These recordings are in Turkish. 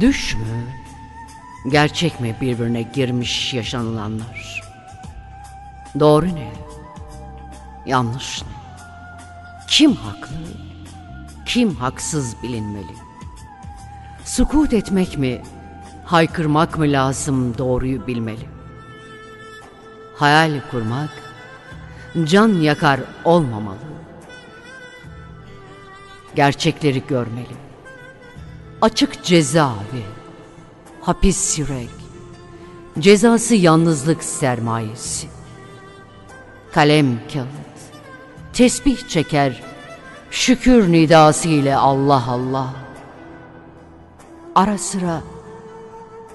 Düş mü? Gerçek mi birbirine girmiş yaşanılanlar? Doğru ne? Yanlış ne? Kim haklı? Kim haksız bilinmeli? Sukut etmek mi? Haykırmak mı lazım doğruyu bilmeli? Hayal kurmak can yakar olmamalı. Gerçekleri görmeli. Açık cezaevi, hapis yürek, cezası yalnızlık sermayesi. Kalem kağıt, tesbih çeker, şükür nidası ile Allah Allah. Ara sıra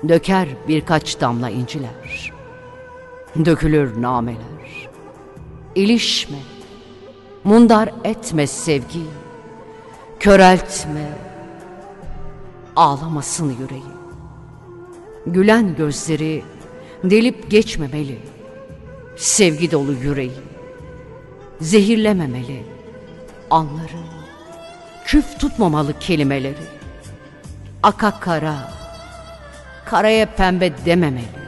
döker birkaç damla inciler. Dökülür nameler. İlişme, mundar etme sevgi, köreltme, ağlamasın yüreği. Gülen gözleri delip geçmemeli, sevgi dolu yüreği. Zehirlememeli anları, küf tutmamalı kelimeleri. Aka kara, karaya pembe dememeli.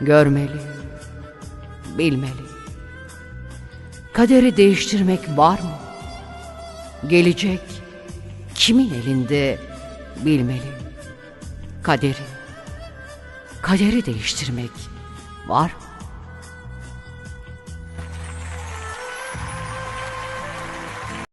Görmeli, bilmeli. Kaderi değiştirmek var mı? Gelecek kimin elinde bilmeli. Kaderi, kaderi değiştirmek var mı?